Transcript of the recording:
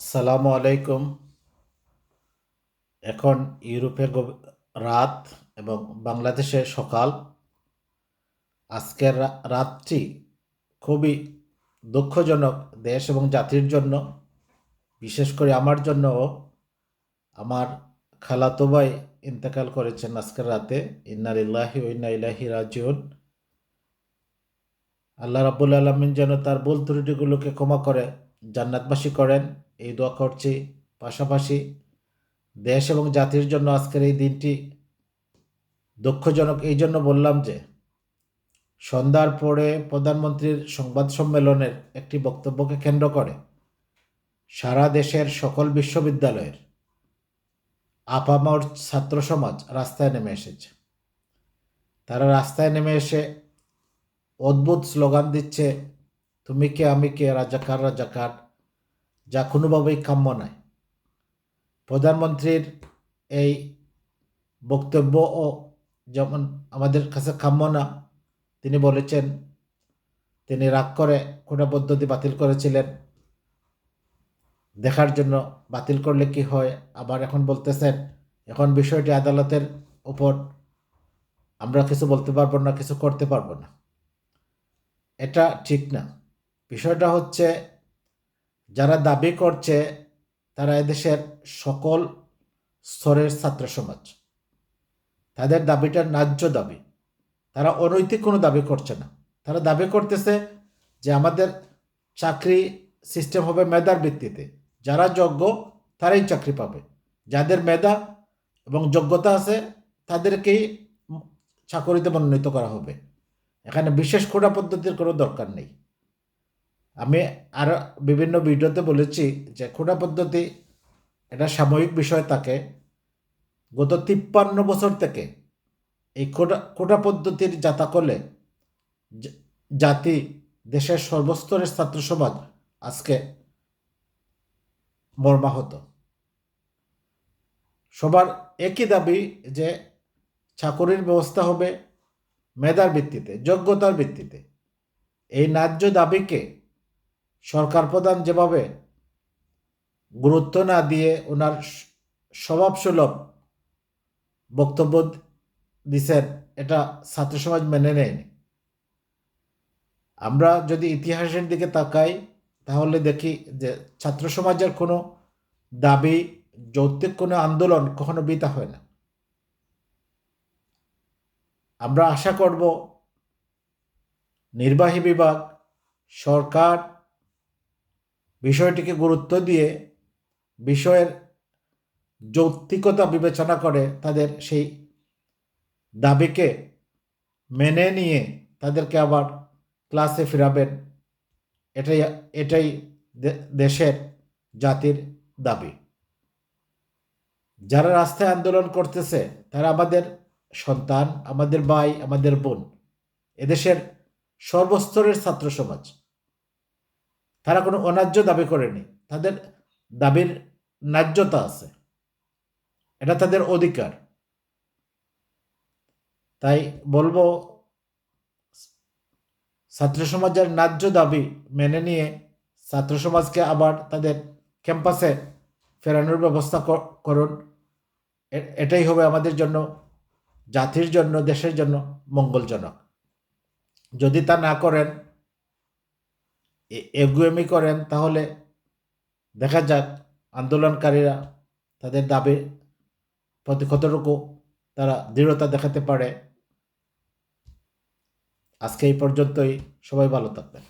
আসসালামু আলাইকুম। এখন ইউরোপে গভ- রাত এবং বাংলাদেশের সকাল। আজকের রাতটি খুবই দুঃখজনক দেশ এবং জাতির জন্য, বিশেষ করে আমার জন্য আমার খালাতো ভাই ইন্তেকাল করেছেন আজকের রাতে। ইন্নালিল্লাহি ও ইন্না ইলাইহি রাজিউন। আল্লাহ রাব্বুল আলমিন যেন তার ভুল ত্রুটিগুলোকে ক্ষমা করে জান্নাতবাসী করেন। এই দোয়া করছি। পাশাপাশি দেশ এবং জাতির জন্য আজকের এই দিনটি দুঃখজনক। এই জন্য বললাম যে সন্ধ্যার পরে প্রধানমন্ত্রীর সংবাদ সম্মেলনের একটি বক্তব্যকে কেন্দ্র করে সারা দেশের সকল বিশ্ববিদ্যালয়ের আপামর ছাত্র সমাজ রাস্তায় নেমে এসেছে। তারা রাস্তায় নেমে এসে অদ্ভুত স্লোগান দিচ্ছে, তুমি কে, আমি কে, রাজাকার রাজাকার। যা কোনোভাবেই কাম্য নয়। প্রধানমন্ত্রীর এই বক্তব্য ও যেমন আমাদের কাছে কাম্য না, তিনি বলেছেন, তিনি রাগ করে কোটা পদ্ধতি বাতিল করেছিলেন। দেখার জন্য বাতিল করলে কি হয়? আবার এখন বলতেছেন, এখন বিষয়টি আদালতের উপর আমরা কিছু বলতে পারব না, কিছু করতে পারব না। এটা ঠিক না। বিষয়টা হচ্ছে যারা দাবি করছে তারা এদেশের সকল স্তরের ছাত্র সমাজ। তাদের দাবিটা ন্যায্য দাবি। তারা অনৈতিক কোনো দাবি করছে না। তারা দাবি করতেছে যে আমাদের চাকরি সিস্টেম হবে মেধার ভিত্তিতে। যারা যোগ্য তারাই চাকরি পাবে। যাদের মেধা এবং যোগ্যতা আছে তাদেরকেই চাকরিতে মনোনীত করা হবে। এখানে বিশেষ কোটা পদ্ধতির কোনো দরকার নেই। আমি আর বিভিন্ন ভিডিওতে বলেছি যে কোটা পদ্ধতি এটা সাময়িক বিষয় থাকে গত তিপ্পান্ন বছর থেকে এই কোটা কোটা পদ্ধতির জাতাকলে জা- জাতি দেশের সর্বস্তরের ছাত্র সমাজ আজকে মর্মাহত। সবার একই দাবি যে চাকরির ব্যবস্থা হবে মেধার ভিত্তিতে, যোগ্যতার ভিত্তিতে। এই ন্যায্য দাবিকে সরকার প্রধান যেভাবে গুরুত্ব না দিয়ে ওনার স্বভাবসুলভ বক্তব্য দিচ্ছেন এটা ছাত্র সমাজ মেনে নেয়নি। আমরা যদি ইতিহাসের দিকে তাকাই, তাহলে দেখি যে ছাত্র সমাজের কোনো দাবি, যৌক্তিক কোনো আন্দোলন কখনো বিতা হয় না। আমরা আশা করব, নির্বাহী বিভাগ, সরকার বিষয়টিকে গুরুত্ব দিয়ে বিষয়ের যৌক্তিকতা বিবেচনা করে তাদের সেই দাবিকে মেনে নিয়ে তাদেরকে আবার ক্লাসে ফেরাবেন। এটাই এটাই দেশের জাতির দাবি। যারা রাস্তায় আন্দোলন করতেছে, তারা আমাদের সন্তান, আমাদের ভাই, আমাদের বোন, এদেশের সর্বস্তরের ছাত্র সমাজ। তারা কোনো অন্যায্য দাবি করেনি। তাদের দাবির ন্যায্যতা আছে। এটা তাদের অধিকার। তাই বলব, ছাত্র সমাজের ন্যায্য দাবি মেনে নিয়ে ছাত্র সমাজকে আবার তাদের ক্যাম্পাসে ফেরানোর ব্যবস্থা কর- করুন। এটাই হবে আমাদের জন্য, জাতির জন্য, দেশের জন্য মঙ্গলজনক। যদি তা না করেন এগুয়েমি করেন, তাহলে দেখা যাক আন্দোলনকারীরা তাদের দাবি প্রতি কতটুকু তারা দৃঢ়তা দেখাতে পারে। আজকে এই পর্যন্তই। সবাই ভালো থাকবেন।